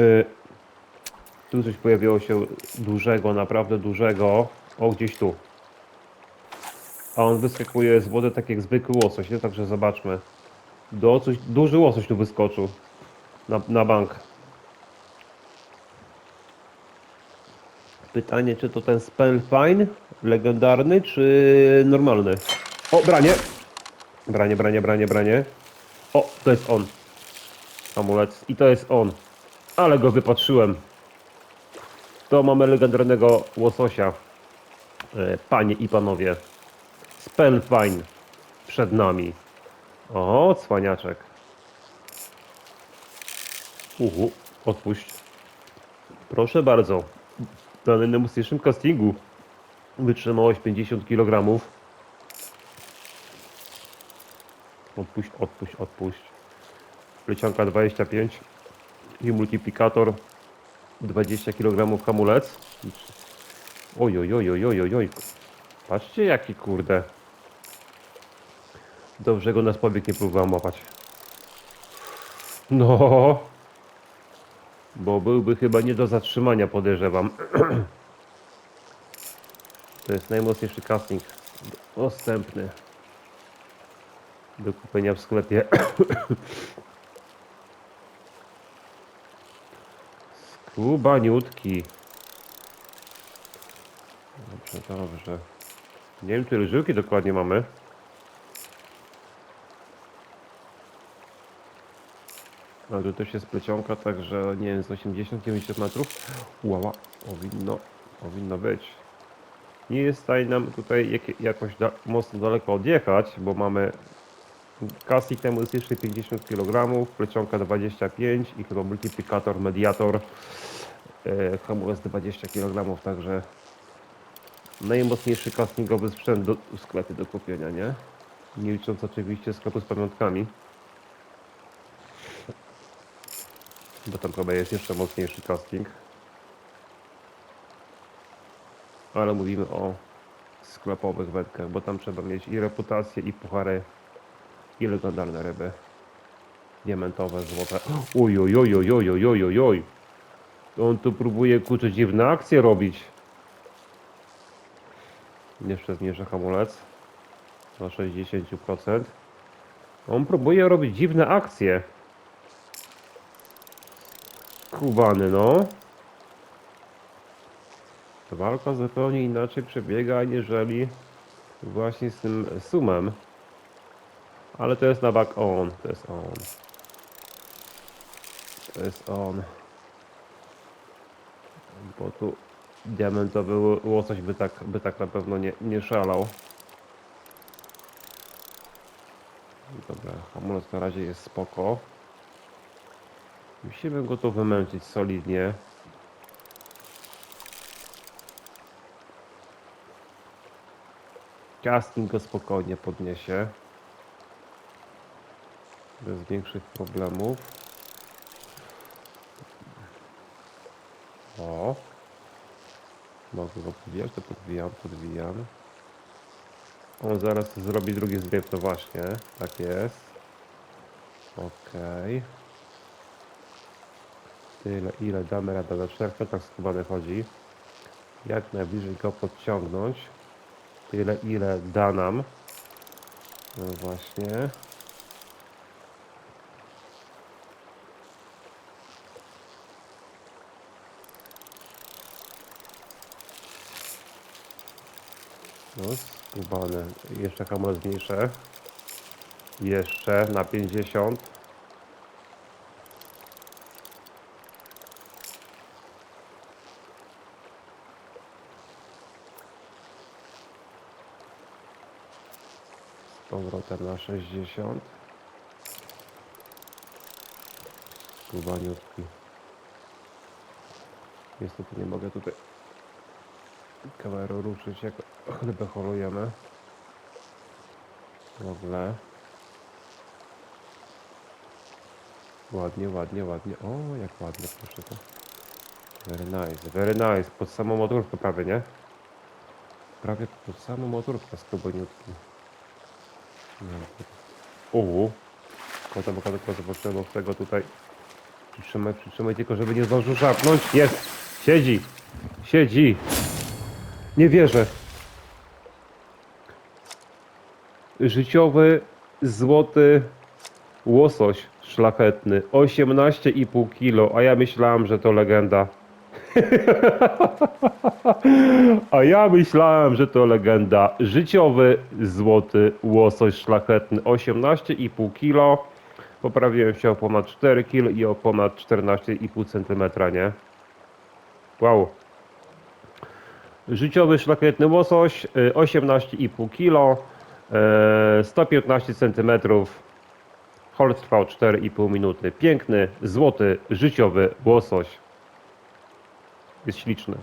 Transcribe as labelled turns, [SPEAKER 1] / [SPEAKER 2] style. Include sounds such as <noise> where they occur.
[SPEAKER 1] Y, Tu coś pojawiło się dużego, naprawdę dużego. O, gdzieś tu. A on wyskakuje z wody tak jak zwykły łosoś, nie? Także zobaczmy. Do coś, duży łosoś tu wyskoczył. Na, na bank. Pytanie, czy to ten Spellfine legendarny, czy normalny? O, branie! Branie, branie, branie, branie. O, to jest on. Amulet. I to jest on. Ale go wypatrzyłem. To mamy legendarnego łososia. E, Panie i panowie. Spellfine przed nami. O, cwaniaczek. Uhu, odpuść. Proszę bardzo. Na najmocniejszym castingu wytrzymałość 50 kg. Odpuść, odpuść, odpuść. Plecionka 25 i multiplikator 20 kg hamulec. Oj, oj, oj, oj, oj, oj. Patrzcie jaki kurde. Dobrze go nas powiek nie próbował łapać. No. Bo byłby chyba nie do zatrzymania podejrzewam. <clears throat> To jest najmocniejszy casting dostępny do kupienia w sklepie. Skubaniutki. Dobrze, dobrze. Nie wiem, które żyłki dokładnie mamy. A tu też jest plecionka, także nie wiem, z 80-90 metrów. Uła, powinno, powinno być. Nie jest w stanie nam tutaj jak, jakoś da, mocno daleko odjechać, bo mamy Jest jeszcze 50 kg, plecionka 25 i chyba multiplikator, mediator e, hamulec 20 kg, także najmocniejszy castingowy sprzęt do, w sklepie do kupienia, nie? Nie licząc oczywiście sklepu z pamiątkami. Bo tam chyba jest jeszcze mocniejszy casting. Ale mówimy o sklepowych wędkach, bo tam trzeba mieć i reputację, i puchary, i legendarne ryby. Diamentowe, złote. Oj, oj, oj, oj, oj, oj, oj, oj. On tu próbuje kurczę dziwne akcje robić. Jeszcze zmniejszę hamulec na 60%. On próbuje robić dziwne akcje. Kubany, no. Ta walka zupełnie inaczej przebiega, aniżeli właśnie z tym sumem. Ale to jest na back on, to jest on. To jest on. Bo tu diamentowy ło- łosoś by tak, by tak na pewno nie, nie szalał. Dobra, hamulec na razie jest spoko. Musimy go tu wymęczyć solidnie. Casting go spokojnie podniesie. Bez większych problemów. O. Mogę go podwijać, to podwijam, podwijam. On zaraz zrobi drugi zbieg, to właśnie. Tak jest. Okej. Tyle, ile damy radę na 4 metrach skubany chodzi. Jak najbliżej go podciągnąć. Tyle, ile da nam. No właśnie. No, skubany. Jeszcze hamulec zmniejszę. Jeszcze na 50. Z powrotem na 60. Skubaniutki. Niestety nie mogę tutaj kamerą ruszyć, jak chlebę holujemy. W ogóle. Ładnie, ładnie, ładnie. O, jak ładnie, proszę to. Very nice, very nice. Pod samą motorkę prawie, nie? Prawie pod samą motorkę skubaniutki. Uuu. Bo kota, kota, potrzeba tego tutaj. Przytrzymaj, przytrzymaj, tylko żeby nie zdążył szarpnąć. Jest! Siedzi! Siedzi! Nie wierzę. Życiowy, złoty łosoś szlachetny. 18,5 kilo, a ja myślałem, że to legenda. <laughs> A ja myślałem, że to legenda. Życiowy, złoty łosoś szlachetny. 18,5 kilo. Poprawiłem się o ponad 4 kg i o ponad 14,5 cm, nie? Wow. Życiowy szlachetny łosoś, y, 18,5 kg, e, 115 cm. Hold trwał 4,5 minuty. Piękny, złoty, życiowy łosoś. Jest śliczny.